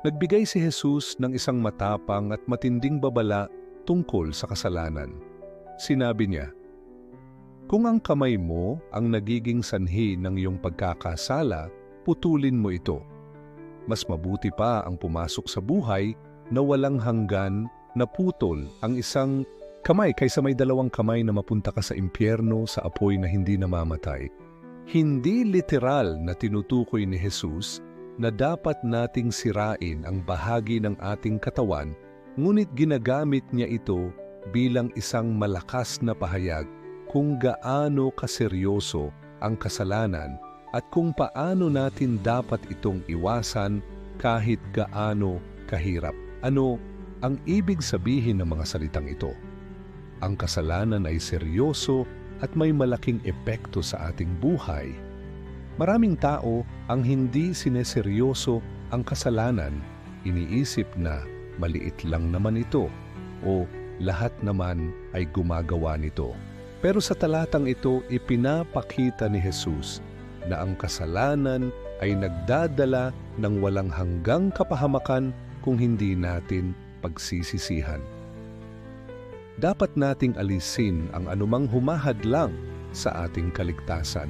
Nagbigay si Jesus ng isang matapang at matinding babala tungkol sa kasalanan. Sinabi niya, Kung ang kamay mo ang nagiging sanhi ng iyong pagkakasala, putulin mo ito. Mas mabuti pa ang pumasok sa buhay na walang hanggan na putol ang isang kamay kaysa may dalawang kamay na mapunta ka sa impyerno sa apoy na hindi namamatay. Hindi literal na tinutukoy ni Jesus na dapat nating sirain ang bahagi ng ating katawan, ngunit ginagamit niya ito bilang isang malakas na pahayag kung gaano kaseryoso ang kasalanan at kung paano natin dapat itong iwasan kahit gaano kahirap. Ano ang ibig sabihin ng mga salitang ito? Ang kasalanan ay seryoso at may malaking epekto sa ating buhay. Maraming tao ang hindi sineseryoso ang kasalanan, iniisip na maliit lang naman ito o lahat naman ay gumagawa nito. Pero sa talatang ito, ipinapakita ni Jesus na ang kasalanan ay nagdadala ng walang hanggang kapahamakan kung hindi natin pagsisisihan. Dapat nating alisin ang anumang humahadlang sa ating kaligtasan.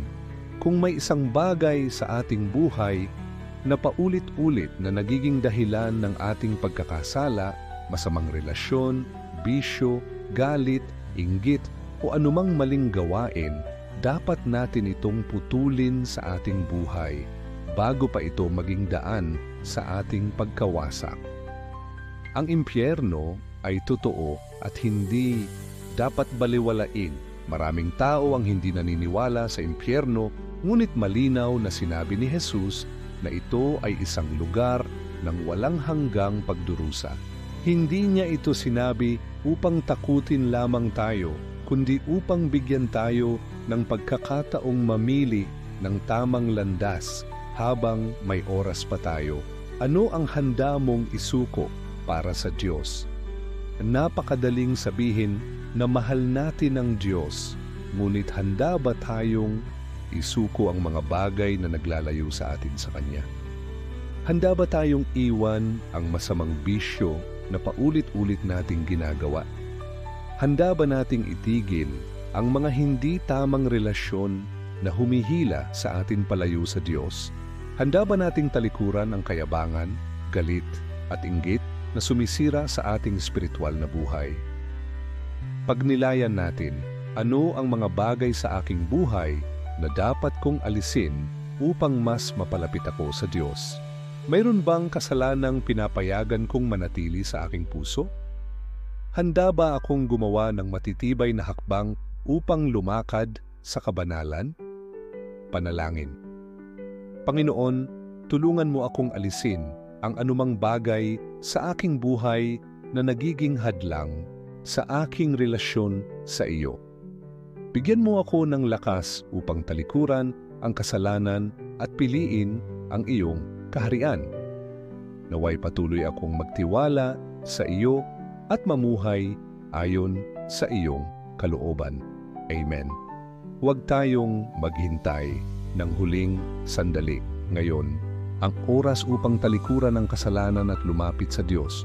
Kung may isang bagay sa ating buhay na paulit-ulit na nagiging dahilan ng ating pagkakasala, masamang relasyon, bisyo, galit, inggit o anumang maling gawain, dapat natin itong putulin sa ating buhay bago pa ito maging daan sa ating pagkawasak. Ang impyerno ay totoo at hindi dapat baliwalain. Maraming tao ang hindi naniniwala sa impyerno, ngunit malinaw na sinabi ni Jesus na ito ay isang lugar ng walang hanggang pagdurusa. Hindi niya ito sinabi upang takutin lamang tayo, kundi upang bigyan tayo ng pagkakataong mamili ng tamang landas habang may oras pa tayo. Ano ang handa mong isuko para sa Diyos? Napakadaling sabihin na mahal natin ang Diyos, ngunit handa ba tayong isuko ang mga bagay na naglalayo sa atin sa Kanya? Handa ba tayong iwan ang masamang bisyo na paulit-ulit nating ginagawa? Handa ba nating itigil ang mga hindi tamang relasyon na humihila sa atin palayo sa Diyos? Handa ba nating talikuran ang kayabangan, galit at inggit na sumisira sa ating spiritual na buhay? Pagnilayan natin, ano ang mga bagay sa aking buhay na dapat kong alisin upang mas mapalapit ako sa Diyos? Mayroon bang kasalanang pinapayagan kong manatili sa aking puso? Handa ba akong gumawa ng matitibay na hakbang upang lumakad sa kabanalan? Panalangin. Panginoon, tulungan mo akong alisin ang anumang bagay sa aking buhay na nagiging hadlang sa aking relasyon sa iyo. Bigyan mo ako ng lakas upang talikuran ang kasalanan at piliin ang iyong kaharian. Naway patuloy akong magtiwala sa iyo at mamuhay ayon sa iyong kalooban. Amen. Huwag tayong maghintay ng huling sandali ngayon ang oras upang talikuran ang kasalanan at lumapit sa Diyos